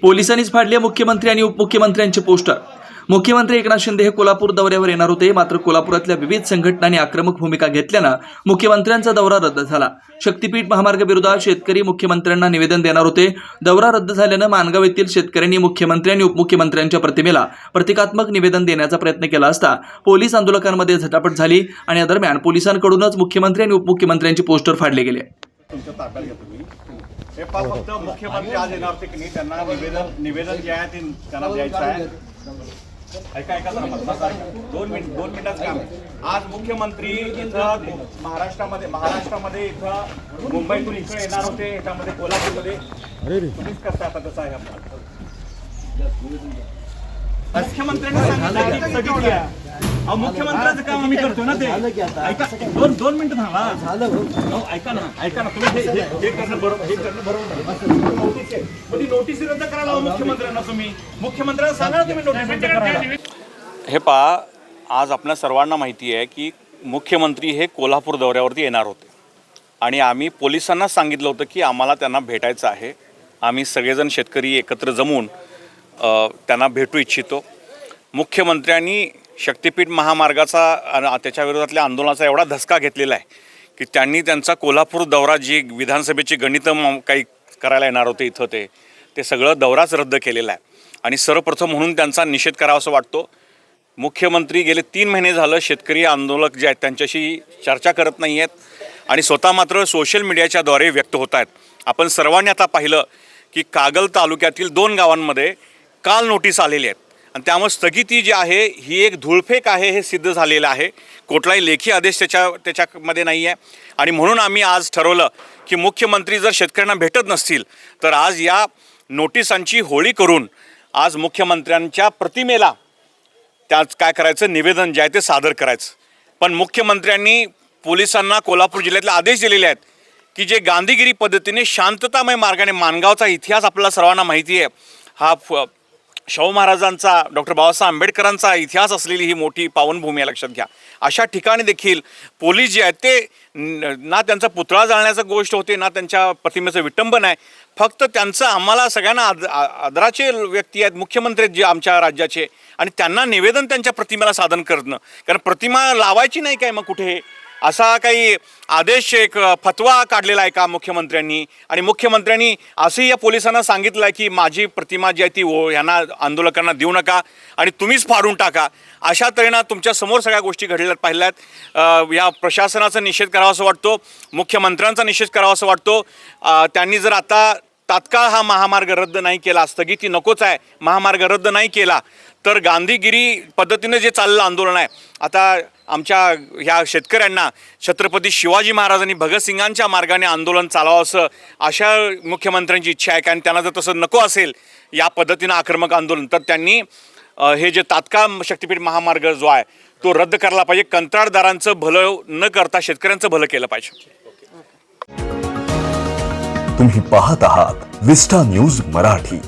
पोलिसांनीच फाडले मुख्यमंत्री आणि उपमुख्यमंत्र्यांचे पोस्टर. मुख्यमंत्री एकनाथ शिंदे हे कोल्हापूर दौऱ्यावर येणार होते. मात्र कोल्हापुरातल्या विविध संघटनांनी आक्रमक भूमिका घेतल्यानं मुख्यमंत्र्यांचा दौरा रद्द झाला. शक्तीपीठ महामार्ग विरोधात शेतकरी मुख्यमंत्र्यांना निवेदन देणार होते. दौरा रद्द झाल्यानं मानगाव येथील शेतकऱ्यांनी मुख्यमंत्री आणि उपमुख्यमंत्र्यांच्या प्रतिमेला प्रतिकात्मक निवेदन देण्याचा प्रयत्न केला असता पोलीस आंदोलकांमध्ये झटापट झाली आणि या दरम्यान पोलिसांकडूनच मुख्यमंत्री आणि उपमुख्यमंत्र्यांचे पोस्टर फाडले गेले. हे पहा फक्त मुख्यमंत्री आज येणार होते की नाही त्यांना निवेदन निवेदन जे आहे ते त्यांना द्यायचं आहे ऐका ऐका जरा. दोन मिनिट दोन मिनिटाचं काम. आज मुख्यमंत्री इथं महाराष्ट्रामध्ये महाराष्ट्रामध्ये इथं मुंबईतून इकडे येणार होते ह्याच्यामध्ये कोल्हापूरमध्ये तुम्हीच करता आता कसं आहे आपलं मुख्यमंत्र्यांनी सांगितलं. अहो, मुख्यमंत्र्याचं काम आम्ही करतो ना ते. ऐका दोन दोन मिनिटं थांबा. अहो, ऐका ना ऐका ना तुम्ही हे- हे हे करणं बरोबर हे करणं बरोबर नाही. नोटीस आहे. मग ती नोटीस रद्द करायला हवं मुख्यमंत्र्यांना तुम्ही. मुख्यमंत्र्यांना सांगा ना तुम्ही नोटीस. रद्द करायला. हे पहा आज आपल्या सर्वांना माहिती आहे की मुख्यमंत्री हे कोल्हापूर दौऱ्यावरती येणार होते. आणि आम्ही पोलिसांना सांगितलं होतं की आम्हाला त्यांना भेटायचं आहे. आम्ही सगळेजण शेतकरी एकत्र जमून अ, त्यांना भेटू इच्छितो. मुख्यमंत्र्यांनी शक्तिपीठ महामार्गाचा त्याच्या विरोधातल्या आंदोलनाचा एवढा धसका घेतलेला आहे की त्यांनी त्यांचा कोल्हापूर दौरा जी विधानसभेची गणितं काही करायला येणार होते इथं ते ते सगळं दौराच रद्द केलेला आहे. आणि सर्वप्रथम म्हणून त्यांचा निषेध करावा असं वाटतो. मुख्यमंत्री गेले तीन महिने झालं शेतकरी आंदोलक जे आहेत त्यांच्याशी चर्चा करत नाही आहेत आणि स्वतः मात्र सोशल मीडियाच्याद्वारे व्यक्त होत आहेत. आपण सर्वांनी आता पाहिलं की कागल तालुक्यातील दोन गावांमध्ये काल नोटीस आलेली आहेत. आणि त्यामुळे स्थगिती जी आहे ही एक धुळफेक आहे हे सिद्ध झालेलं आहे. कुठलाही लेखी आदेश त्याच्या त्याच्यामध्ये नाही आहे. आणि म्हणून आम्ही आज ठरवलं की मुख्यमंत्री जर शेतकऱ्यांना भेटत नसतील तर आज या नोटिसांची होळी करून आज मुख्यमंत्र्यांच्या प्रतिमेला त्यात काय करायचं निवेदन जे आहे ते सादर करायचं. पण मुख्यमंत्र्यांनी पोलिसांना कोल्हापूर जिल्ह्यातले आदेश दिलेले आहेत की जे गांधीगिरी पद्धतीने शांततामय मार्गाने मानगावचा इतिहास आपल्याला सर्वांना माहिती आहे हा फ- शाहू महाराजांचा डॉक्टर बाबासाहेब आंबेडकरांचा इतिहास असलेली ही मोठी पावनभूमी आहे लक्षात घ्या. अशा ठिकाणी देखील पोलीस जे आहेत ते ना त्यांचा पुतळा जाळण्याचं गोष्ट होते ना त्यांच्या प्रतिमेचं विटंबन आहे. फक्त त्यांचं आम्हाला सगळ्यांना आद आदराचे व्यक्ती आहेत मुख्यमंत्री आहेत जे आमच्या राज्याचे. आणि त्यांना निवेदन त्यांच्या प्रतिमेला साधन करणं. कारण प्रतिमा लावायची नाही काय मग कुठे? असा काही आदेश एक फतवा काढलेला आहे का मुख्यमंत्र्यांनी? आणि मुख्यमंत्र्यांनी असंही या पोलिसांना सांगितलं आहे की माझी प्रतिमा जी आहे ती ओ ह्यांना आंदोलकांना देऊ नका आणि तुम्हीच फाडून टाका. अशा तऱ्हेनं तुमच्यासमोर सगळ्या गोष्टी घडलेल्या पाहिल्यात. या प्रशासनाचा निषेध करावा असं वाटतो मुख्यमंत्र्यांचा निषेध करावा असं वाटतो. त्यांनी जर आता तात्काळ हा महामार्ग रद्द नाही केला स्थगिती नकोच आहे महामार्ग रद्द नाही केला तर गांधीगिरी पद्धतीने जे चाललं आंदोलन आहे आता आमच्या ह्या शेतकऱ्यांना छत्रपती शिवाजी महाराजांनी भगतसिंगांच्या मार्गाने आंदोलन चालावं असं अशा मुख्यमंत्र्यांची इच्छा आहे. कारण त्यांना जर तसं नको असेल या पद्धतीनं आक्रमक आंदोलन तर त्यांनी हे जे तात्काळ शक्तीपीठ महामार्ग जो आहे तो रद्द करायला पाहिजे. कंत्राटदारांचं भलं न करता शेतकऱ्यांचं भलं केलं पाहिजे. तुम्ही पाहत आहात विस्टा न्यूज मराठी.